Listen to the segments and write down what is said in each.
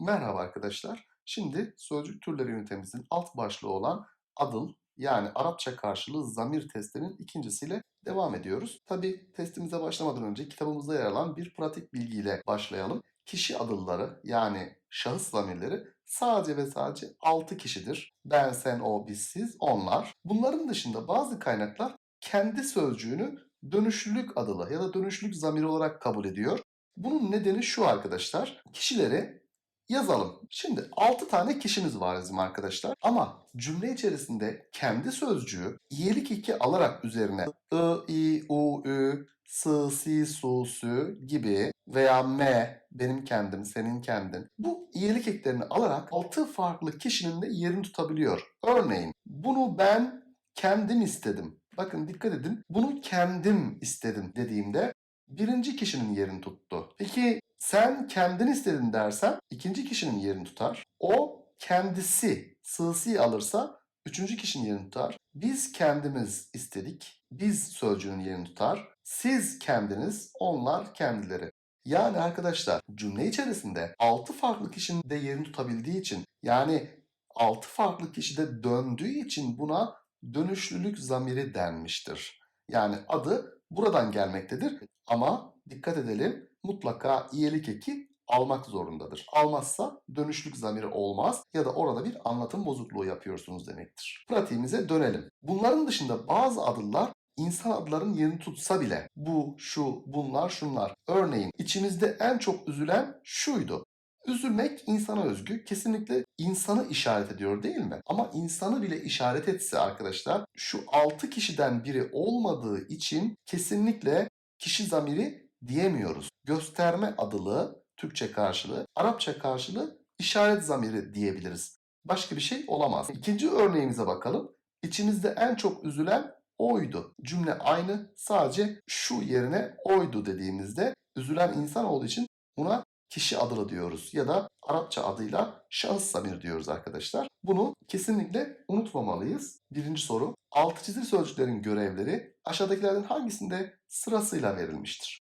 Merhaba arkadaşlar. Şimdi sözcük türleri ünitemizin alt başlığı olan adıl yani Arapça karşılığı zamir testinin ikincisiyle devam ediyoruz. Tabi testimize başlamadan önce kitabımızda yer alan bir pratik bilgiyle başlayalım. Kişi adılları yani şahıs zamirleri sadece ve sadece 6 kişidir. Ben, sen, o, biz, siz, onlar. Bunların dışında bazı kaynaklar kendi sözcüğünü dönüşlülük adılı ya da dönüşlülük zamiri olarak kabul ediyor. Bunun nedeni şu arkadaşlar. Kişileri yazalım. Şimdi 6 tane kişimiz var bizim arkadaşlar. Ama cümle içerisinde kendi sözcüğü iyilik iki alarak üzerine ı, i, u, ü, sı, si, su, sü gibi veya me, benim kendim, senin kendin. Bu iyilik eklerini alarak 6 farklı kişinin de yerini tutabiliyor. Örneğin bunu ben kendim istedim. Bakın dikkat edin. Bunu kendim istedim dediğimde birinci kişinin yerini tuttu. Peki sen kendin istedin dersen ikinci kişinin yerini tutar. O kendisi sığsi alırsa üçüncü kişinin yerini tutar. Biz kendimiz istedik. Biz sözcüğünün yerini tutar. Siz kendiniz, onlar kendileri. Yani arkadaşlar cümle içerisinde 6 farklı kişinin de yerini tutabildiği için yani 6 farklı kişi de döndüğü için buna dönüşlülük zamiri denmiştir. Yani adı buradan gelmektedir ama dikkat edelim mutlaka iyilik eki almak zorundadır. Almazsa dönüşlük zamiri olmaz ya da orada bir anlatım bozukluğu yapıyorsunuz demektir. Pratiğimize dönelim. Bunların dışında bazı adıllar insan adların yerini tutsa bile bu, şu, bunlar, şunlar. Örneğin içimizde en çok üzülen şuydu. Üzülmek insana özgü. Kesinlikle insanı işaret ediyor değil mi? Ama insanı bile işaret etse arkadaşlar şu 6 kişiden biri olmadığı için kesinlikle kişi zamiri diyemiyoruz. Gösterme adılı Türkçe karşılığı, Arapça karşılığı işaret zamiri diyebiliriz. Başka bir şey olamaz. İkinci örneğimize bakalım. İçimizde en çok üzülen oydu. Cümle aynı sadece şu yerine oydu dediğimizde üzülen insan olduğu için buna kişi adılı diyoruz ya da Arapça adıyla şahıs zamir diyoruz arkadaşlar. Bunu kesinlikle unutmamalıyız. Birinci soru. Altı çizili sözcüklerin görevleri aşağıdakilerden hangisinde sırasıyla verilmiştir?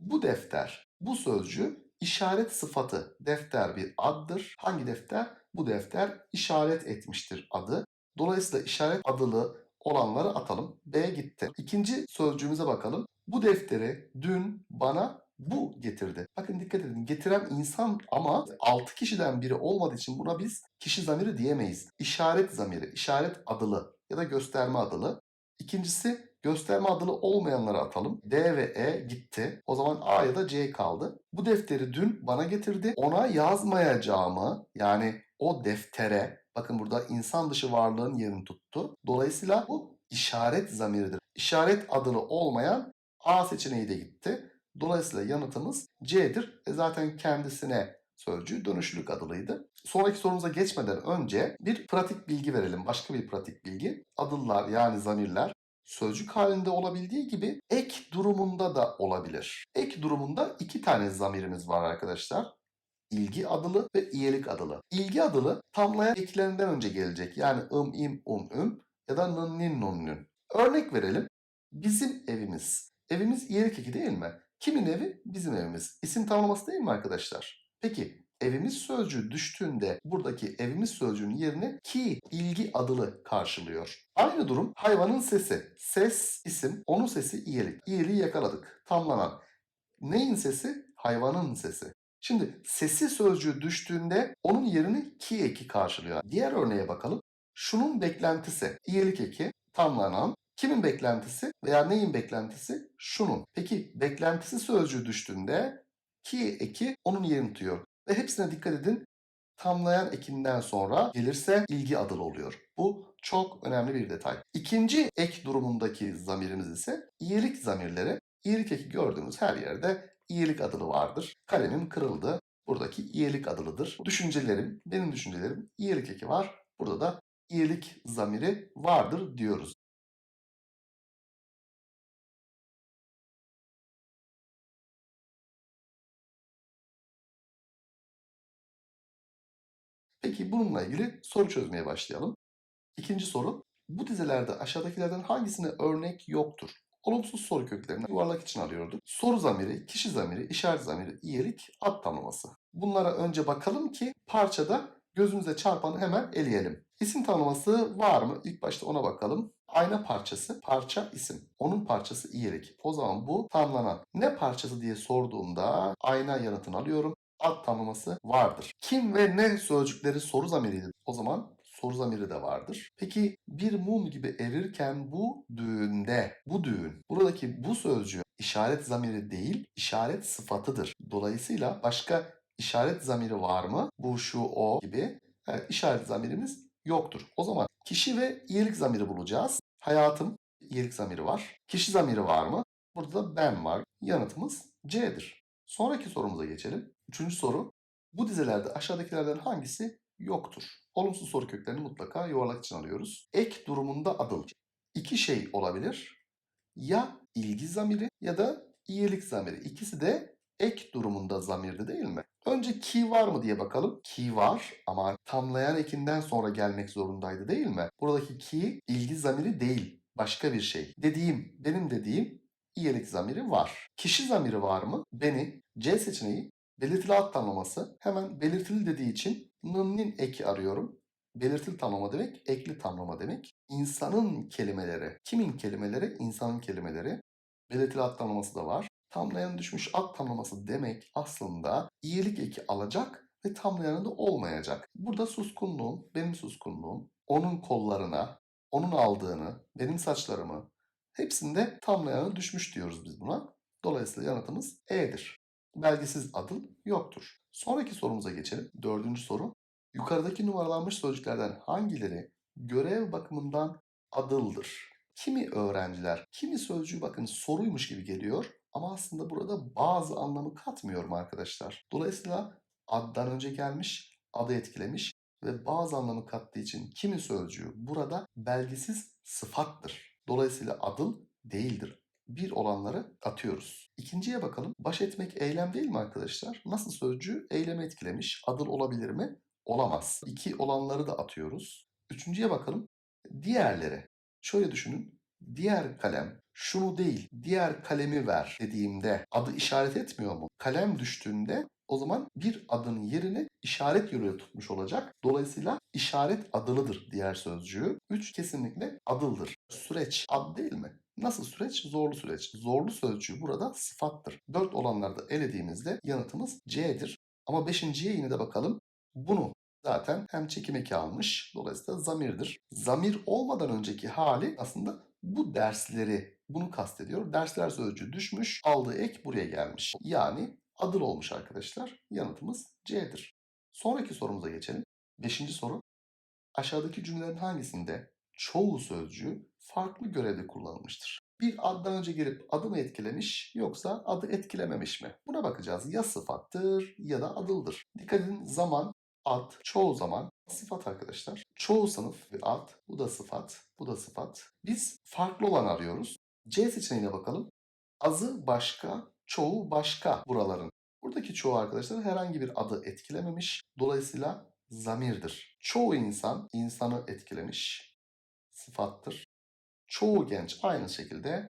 Bu defter, bu sözcüğü işaret sıfatı. Defter bir addır. Hangi defter? Bu defter işaret etmiştir adı. Dolayısıyla işaret adılı olanları atalım. B gitti. İkinci sözcüğümüze bakalım. Bu defteri dün bana bu getirdi. Bakın dikkat edin. Getiren insan ama 6 kişiden biri olmadığı için buna biz kişi zamiri diyemeyiz. İşaret zamiri, işaret adılı ya da gösterme adılı. İkincisi gösterme adılı olmayanları atalım. D ve E gitti. O zaman A ya da C kaldı. Bu defteri dün bana getirdi. Ona yazmayacağımı yani o deftere bakın burada insan dışı varlığın yerini tuttu. Dolayısıyla bu işaret zamiridir. İşaret adılı olmayan A seçeneği de gitti. Dolayısıyla yanıtımız C'dir. E zaten kendisine sözcüğü dönüşlülük adılıydı. Sonraki sorumuza geçmeden önce bir pratik bilgi verelim. Başka bir pratik bilgi. Adıllar yani zamirler sözcük halinde olabildiği gibi ek durumunda da olabilir. Ek durumunda iki tane zamirimiz var arkadaşlar. İlgi adılı ve iyelik adılı. İlgi adılı tamlayan eklerinden önce gelecek. Yani ım, im, um, üm ya da nın, nin, nun, nün. Örnek verelim. Bizim evimiz. Evimiz iyelik eki değil mi? Kimin evi? Bizim evimiz. İsim tamlaması değil mi arkadaşlar? Peki evimiz sözcüğü düştüğünde buradaki evimiz sözcüğünün yerine ki ilgi adılı karşılıyor. Aynı durum hayvanın sesi. Ses isim, onun sesi iyilik. İyiliği yakaladık. Tamlanan. Neyin sesi? Hayvanın sesi. Şimdi sesi sözcüğü düştüğünde onun yerini ki eki karşılıyor. Diğer örneğe bakalım. Şunun beklentisi iyilik eki tamlanan Kimin beklentisi veya neyin beklentisi? Şunun. Peki beklentisi sözcüğü düştüğünde ki eki onun yerini tutuyor. Ve hepsine dikkat edin. Tamlayan ekinden sonra gelirse ilgi adılı oluyor. Bu çok önemli bir detay. İkinci ek durumundaki zamirimiz ise iyilik zamirleri. İyilik eki gördüğümüz her yerde iyilik adılı vardır. Kalemim kırıldı. Buradaki iyilik adılıdır. Düşüncelerim, benim düşüncelerim iyilik eki var. Burada da iyilik zamiri vardır diyoruz. Peki bununla ilgili soru çözmeye başlayalım. İkinci soru. Bu dizelerde aşağıdakilerden hangisine örnek yoktur? Olumsuz soru köklerini yuvarlak için alıyorduk. Soru zamiri, kişi zamiri, işaret zamiri, iyilik, ad tanımlaması. Bunlara önce bakalım ki parçada gözümüze çarpanı hemen eleyelim. İsim tanımlaması var mı? İlk başta ona bakalım. Ayna parçası, parça isim. Onun parçası iyilik. O zaman bu tamlanan. Ne parçası diye sorduğumda ayna yanıtını alıyorum. Ad tanımlaması vardır. Kim ve ne sözcükleri soru zamiriydi. O zaman soru zamiri de vardır. Peki bir mum gibi erirken bu düğünde, bu düğün, buradaki bu sözcüğü işaret zamiri değil, işaret sıfatıdır. Dolayısıyla başka işaret zamiri var mı? Bu, şu, o gibi. Evet, işaret zamirimiz yoktur. O zaman kişi ve iyilik zamiri bulacağız. Hayatım iyilik zamiri var. Kişi zamiri var mı? Burada da ben var. Yanıtımız C'dir. Sonraki sorumuza geçelim. Üçüncü soru. Bu dizelerde aşağıdakilerden hangisi yoktur? Olumsuz soru köklerini mutlaka yuvarlak için alıyoruz. Ek durumunda adıl. İki şey olabilir. Ya ilgi zamiri ya da iyilik zamiri. İkisi de ek durumunda zamirdi değil mi? Önce ki var mı diye bakalım. Ki var ama tamlayan ekinden sonra gelmek zorundaydı değil mi? Buradaki ki ilgi zamiri değil. Başka bir şey. Dediğim, benim dediğim iyilik zamiri var. Kişi zamiri var mı? Beni, C seçeneği belirtili ad tamlaması. Hemen belirtili dediği için nın eki arıyorum. Belirtili tamlama demek, ekli tamlama demek. İnsanın kelimeleri. Kimin kelimeleri? İnsanın kelimeleri. Belirtili ad tamlaması da var. Tamlayan düşmüş ad tamlaması demek aslında iyilik eki alacak ve tamlayanı da olmayacak. Burada suskunluğum, benim suskunluğum, onun kollarına, onun aldığını, benim saçlarımı hepsinde tamlayanı düşmüş diyoruz biz buna. Dolayısıyla yanıtımız E'dir. Belgesiz adıl yoktur. Sonraki sorumuza geçelim. Dördüncü soru. Yukarıdaki numaralanmış sözcüklerden hangileri görev bakımından adıldır? Kimi öğrenciler, kimi sözcüğü bakın soruymuş gibi geliyor ama aslında burada bazı anlamı katmıyorum arkadaşlar. Dolayısıyla addan önce gelmiş, adı etkilemiş ve bazı anlamı kattığı için kimi sözcüğü burada belgesiz sıfattır. Dolayısıyla adıl değildir. Bir olanları atıyoruz. İkinciye bakalım. Baş etmek eylem değil mi arkadaşlar? Nasıl sözcüğü eyleme etkilemiş? Adıl olabilir mi? Olamaz. İki olanları da atıyoruz. Üçüncüye bakalım. Diğerleri. Şöyle düşünün. Diğer kalem şunu değil diğer kalemi ver dediğimde adı işaret etmiyor mu? Kalem düştüğünde o zaman bir adın yerini işaret yoluyla tutmuş olacak. Dolayısıyla işaret adılıdır diğer sözcüğü. Üç kesinlikle adıldır. Süreç ad değil mi? Nasıl süreç? Zorlu süreç. Zorlu sözcüğü burada sıfattır. Dört olanlarda elediğimizde yanıtımız C'dir. Ama beşinciye yine de bakalım. Bunu zaten hem çekim eki almış. Dolayısıyla zamirdir. Zamir olmadan önceki hali aslında bu dersleri bunu kastediyor. Dersler sözcüğü düşmüş, aldığı ek buraya gelmiş. Yani adıl olmuş arkadaşlar. Yanıtımız C'dir. Sonraki sorumuza geçelim. Beşinci soru. Aşağıdaki cümlelerin hangisinde çoğu sözcüğü farklı görevde kullanılmıştır? Bir addan önce gelip adı mı etkilemiş yoksa adı etkilememiş mi? Buna bakacağız. Ya sıfattır ya da adıldır. Dikkat edin zaman, ad, çoğu zaman sıfat arkadaşlar. Çoğu sınıf ve ad, bu da sıfat, bu da sıfat. Biz farklı olan arıyoruz. C seçeneğine bakalım. Azı başka, çoğu başka buraların. Buradaki çoğu arkadaşlar herhangi bir adı etkilememiş. Dolayısıyla zamirdir. Çoğu insan insanı etkilemiş. Sıfattır. Çoğu genç aynı şekilde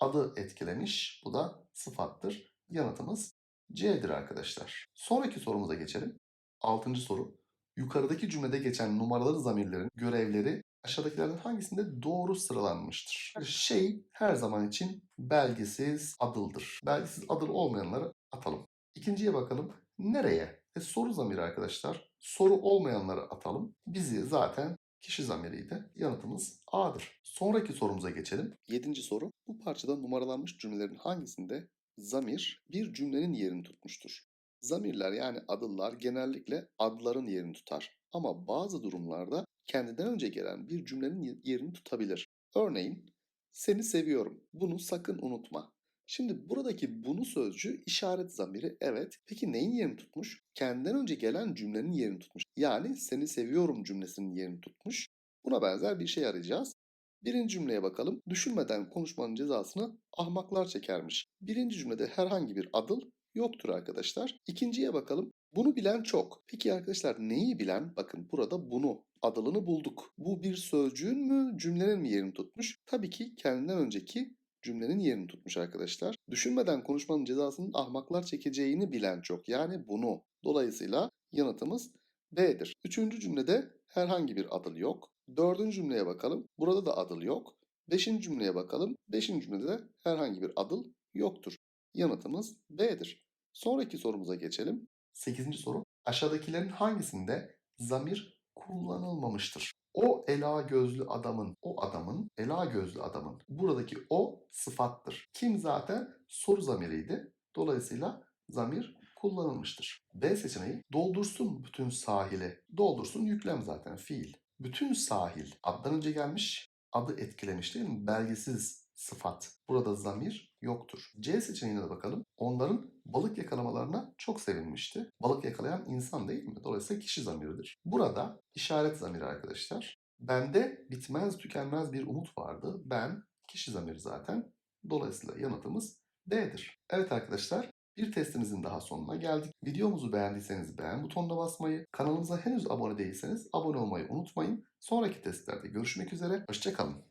adı etkilemiş. Bu da sıfattır. Yanıtımız C'dir arkadaşlar. Sonraki sorumuza geçelim. Altıncı soru. Yukarıdaki cümlede geçen numaralı zamirlerin görevleri aşağıdakilerden hangisinde doğru sıralanmıştır? Şey her zaman için belgesiz adıldır. Belgesiz adıl olmayanları atalım. İkinciye bakalım. Nereye? E, soru zamiri arkadaşlar. Soru olmayanları atalım. Bizi zaten kişi zamiriydi. Yanıtımız A'dır. Sonraki sorumuza geçelim. Yedinci soru. Bu parçada numaralanmış cümlelerin hangisinde zamir bir cümlenin yerini tutmuştur? Zamirler yani adıllar genellikle adların yerini tutar. Ama bazı durumlarda kendinden önce gelen bir cümlenin yerini tutabilir. Örneğin seni seviyorum. Bunu sakın unutma. Şimdi buradaki bunu sözcüğü işaret zamiri evet. Peki neyin yerini tutmuş? Kendinden önce gelen cümlenin yerini tutmuş. Yani seni seviyorum cümlesinin yerini tutmuş. Buna benzer bir şey arayacağız. Birinci cümleye bakalım. Düşünmeden konuşmanın cezasını ahmaklar çekermiş. Birinci cümlede herhangi bir adıl yoktur arkadaşlar. İkinciye bakalım. Bunu bilen çok. Peki arkadaşlar neyi bilen? Bakın burada bunu adılını bulduk. Bu bir sözcüğün mü cümlenin mi yerini tutmuş? Tabii ki kendinden önceki cümlenin yerini tutmuş arkadaşlar. Düşünmeden konuşmanın cezasının ahmaklar çekeceğini bilen çok. Yani bunu. Dolayısıyla yanıtımız B'dir. Üçüncü cümlede herhangi bir adıl yok. Dördüncü cümleye bakalım. Burada da adıl yok. Beşinci cümleye bakalım. Beşinci cümlede de herhangi bir adıl yoktur. Yanıtımız B'dir. Sonraki sorumuza geçelim. Sekizinci soru. Aşağıdakilerin hangisinde zamir kullanılmamıştır? O ela gözlü adamın, o adamın, ela gözlü adamın. Buradaki o sıfattır. Kim zaten soru zamiriydi. Dolayısıyla zamir kullanılmıştır. B seçeneği doldursun bütün sahili. Doldursun yüklem zaten fiil. Bütün sahil addan önce gelmiş, adı etkilemiş değil mi? Belgesiz sıfat. Burada zamir yoktur. C seçeneğine de bakalım. Onların balık yakalamalarına çok sevinmişti. Balık yakalayan insan değil mi? Dolayısıyla kişi zamiridir. Burada işaret zamiri arkadaşlar. Bende bitmez tükenmez bir umut vardı. Ben kişi zamiri zaten. Dolayısıyla yanıtımız D'dir. Evet arkadaşlar bir testimizin daha sonuna geldik. Videomuzu beğendiyseniz beğen butonuna basmayı, kanalımıza henüz abone değilseniz abone olmayı unutmayın. Sonraki testlerde görüşmek üzere, hoşçakalın.